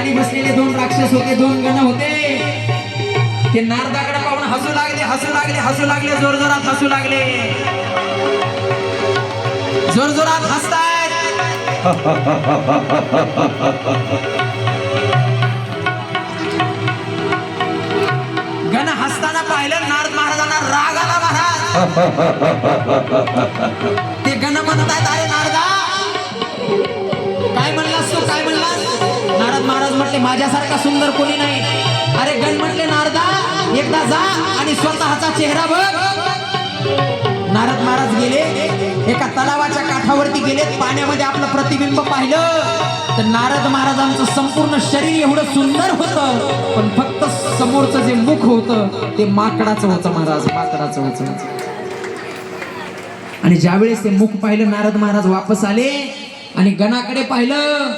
खाली बसलेले दोन राक्षस होते दोन गण होते. ते नारदाकडे पाहून हसू लागले हसू लागले हसू लागले जोर जोरात हसू लागले. जोर जोरात हसतायत. गण हसताना पाहिलं नारद महाराजांना राग आला महाराज. ते गण म्हणतायत अरे माझ्यासारखा सुंदर कोणी नाही. अरे गण म्हटले नारदा एकदा जा आणि स्वतःचा चेहरा बघ. नारद महाराज गेले. एका तलावाच्या काठावरती गेले पाण्यामध्ये आपलं प्रतिबिंब पाहिलं. तर नारद महाराजांचं संपूर्ण शरीर एवढं सुंदर होतं पण फक्त समोरचं जे मुख होतं ते माकडाचं होतं महाराज माकडाचं होतं आणि ज्यावेळेस ते मुख पाहिलं नारद महाराज वापस आले आणि गणाकडे पाहिलं.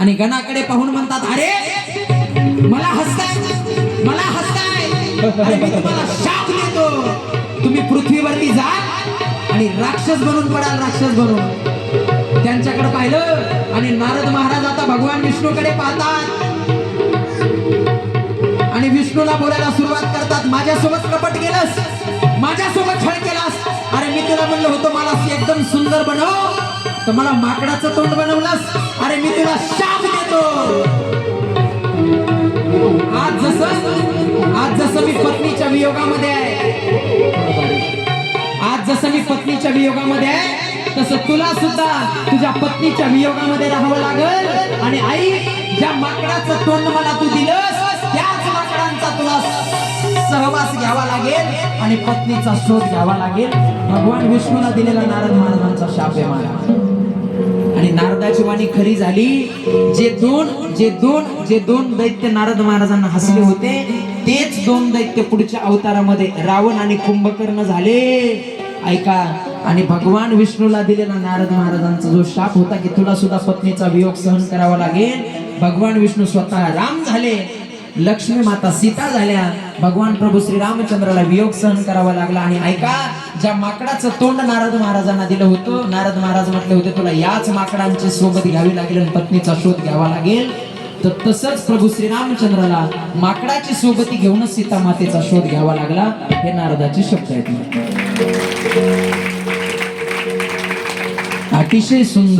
आणि गणाकडे पाहून म्हणतात अरे मला हसताय मला हसताय मी तुम्हाला शाप देतो. तुम्ही पृथ्वीवरती जा आणि राक्षस बनून पडाल राक्षस बनून. त्यांच्याकडे पाहिलं आणि नारद महाराज आता भगवान विष्णूकडे पाहतात. आणि विष्णूला बोलायला सुरुवात करतात माझ्यासोबत कपट केलंस माझ्यासोबत छळ केलास. अरे मी तुला म्हणलं होतं मला एकदम सुंदर बनव. तर मला माकडाचं तोंड बनवलंस. अरे मी तुला शाप देतो. आज जसं आज जसं मी पत्नीच्या वियोगामध्ये आहे. आज जसं मी पत्नीच्या वियोगामध्ये आहे तसं तुला सुद्धा तुझ्या पत्नीच्या वियोगामध्ये राहावं लागल. आणि आई ज्या माकडाचं तोंड मला तू दिलंस त्याच माकडांचा तुला सहवास घ्यावा लागेल आणि पत्नीचा शोध घ्यावा लागेल. भगवान विष्णूला दिलेला नारद महाराजांचा शाप आहे मला. आणि नारदाची वाणी खरी झाली. जे दोन जे दोन जे दोन दैत्य नारद महाराजांना हसले होते तेच दोन दैत्य पुढच्या अवतारामध्ये रावण आणि कुंभकर्ण झाले. ऐका आणि भगवान विष्णूला दिलेला नारद महाराजांचा जो शाप होता की तुला सुद्धा पत्नीचा वियोग सहन करावा लागेल. भगवान विष्णू स्वतः राम झाले. लक्ष्मी माता सीता झाल्या. भगवान प्रभू श्री रामचंद्राला वियोग सहन करावा लागला. आणि ऐका ज्या माकडाचं तोंड नारद महाराजांना दिलं होतं नारद महाराज म्हटले होते तुला याच माकडांची सोबत घ्यावी लागेल आणि पत्नीचा शोध घ्यावा लागेल. तर तसंच प्रभू श्रीरामचंद्राला माकडाची सोबती घेऊनच सीता मातेचा शोध घ्यावा लागला. हे नारदाचे शब्द आहेत. अतिशय सुंदर